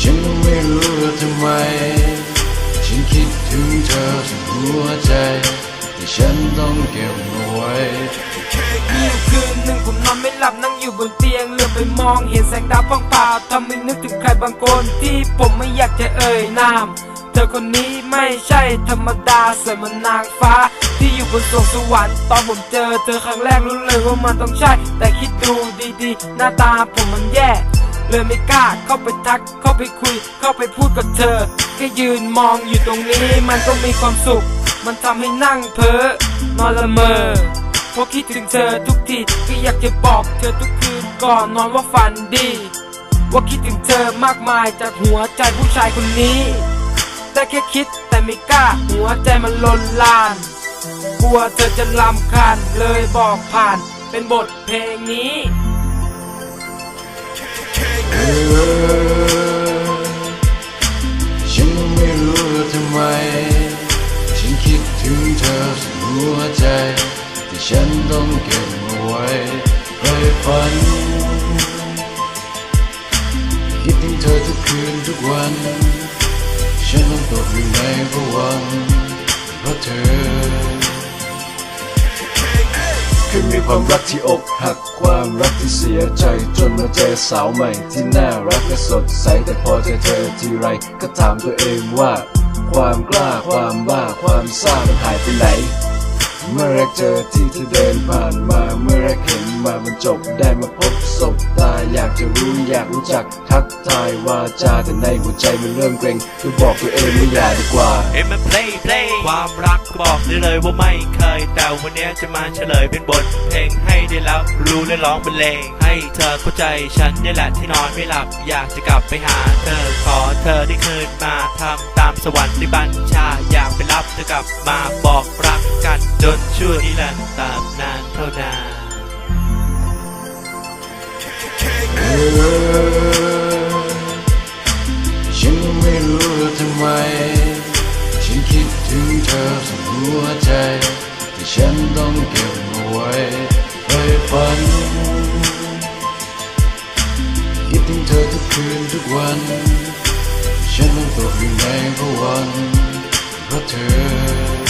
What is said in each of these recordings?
ฉันไม่รู้ทำไม ฉันคิดถึงเธอสุดหัวใจ แต่ฉันต้องเก็บเอาไว้มีคืนหนึ่งผมนอนไม่หลับนั่งอยู่บนเตียงเลือบไปมองเห็นแสงดาวบ้างเปล่าทำให้นึกถึงใครบางคนที่ผมไม่อยากจะเอ่ยนาม เธอคนนี้ไม่ใช่ธรรมดาสวยเหมือนนางฟ้า ที่อยู่บนสวงสวรรค์ตอนผมเจอเธอครั้งแรกรู้เลยว่ามันต้องใช่ แต่คิดดูดีๆ หน้าตาผมมันแย่ เลยไม่กล้าเข้าไปทัก เข้าไปคุย เข้าไปพูดกับเธอ แค่ยืนมองอยู่ตรงนี้มันก็มีความสุข มันทำให้นั่งเพ้อนอนละเมอเพราะคิดถึงเธอทุกทีก็อยากจะบอกเธอทุกคืนก่อนนอนว่าฝันดี ว่าคิดถึงเธอมากมายจากหัวใจผู้ชายคนนี้ แต่แค่คิดแต่ไม่กล้าหัวใจมันลนลาน กลัวเธอจะลำคาญเลยบอกผ่านเป็นบทเพลงนี้ฉันไม่รู้ทำไม ฉันคิดถึงเธอสุดหัวใจที่ฉันต้องเก็บเอาไว้ไว้ฝัน คิดถึงเธอทุกคืนทุกวัน ฉันต้องตกอยู่ในภวังเพราะเธอ คยมีความรักที่อกหักความรักที่เสียใจจนมาเจอสาวใหม่ที่น่ารักและสดใสแต่พอเจอเธอทีไรก็ถามตัวเองว่า ความกล้าความบ้าความซ่ามันหายไปไหน เมื่อแรกเจอที่เธอเดินผ่านมาเมื่อแรกเห็นมามันจบได้มา จะรู้อยากรู้จักทักทายวาจาแต่ในหัวใจมันเริ่มเกรงก็บอกตัวเองว่อย่าดีกว่า เอ็มเพลย์เพลย์ความรักก็บอกได้เลยว่าไม่เคย แต่วันนี้จะมาเฉลยเป็นบทเพลงให้ได้รับรู้และร้องบรรเลงให้เธอเข้าใจฉันนี่แหละที่นอนไม่หลับ อยากจะกลับไปหาเธอขอเธอได้คืนมาทำตามสวรรค์ที่บัญชา อยากไปรับเธอกลับมาบอกรักกันจนชั่วนิรันดร์ตามนานเท่านาน หัวใจ ที่ฉันต้องเก็บเอาไว้ไว้ฝันคิดถึงเธอทุกคืนทุกวัน ฉันต้องตกอยู่ในภวังเพราะเธอ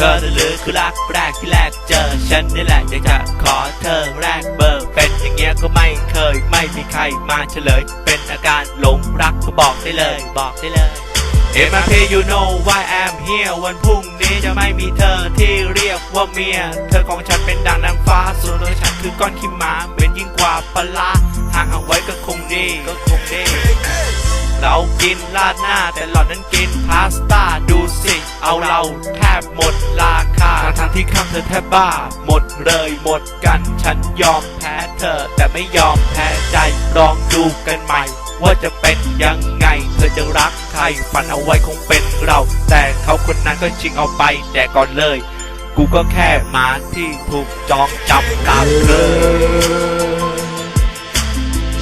ก็หรือคือรักแรกที่แรกเจอ ฉันนี่แหละอยากจะขอเธอแรกเบอร์เป็นอย่างเงี้ยก็ไม่เคย ไม่มีใครมาเฉลย เป็นอาการหลงรักก็บอกได้เลย บอกได้เลย M I P you know why I'm here วันพรุ่งนี้จะไม่มีเธอที่เรียกว่าเมีย เธอของฉันเป็นดังนางฟ้า ส่วนตัวฉันคือก้อนขี้หมาเหม็นยิ่งกว่าปลาห่างเอาไว้ก็คงดีก็คงดีเรากินราดหน้าแต่หล่อนนั้นกินพาสต้าดูสิ เอาเราแทบหมดราคาทั้งทางๆที่ข้างเธอแทบบ้า หมดเลยหมดกันฉันยอมแพ้เธอ แต่ไม่ยอมแพ้ใจลองดูกันใหม่ ว่าจะเป็นยัง อจะรักใครฝันเอาไว้คงเป็นเรา แต่เขาคนนั้นก็ชิงเอาไปแต่ก่อนเลย กูก็แค่หมาที่ถูกจองจำตามเคย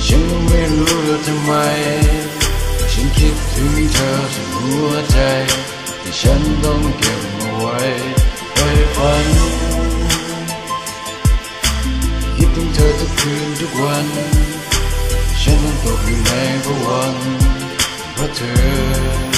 ฉันไม่รู้ทำไม ฉันคิดถึงเธอสุดหัวใจที่ฉันต้องเก็บเอาไว้ไว้ฝันคิดถึงเธอทุกคืนทุกวัน ฉันต้องตกอยู่ในภวังค์ hatır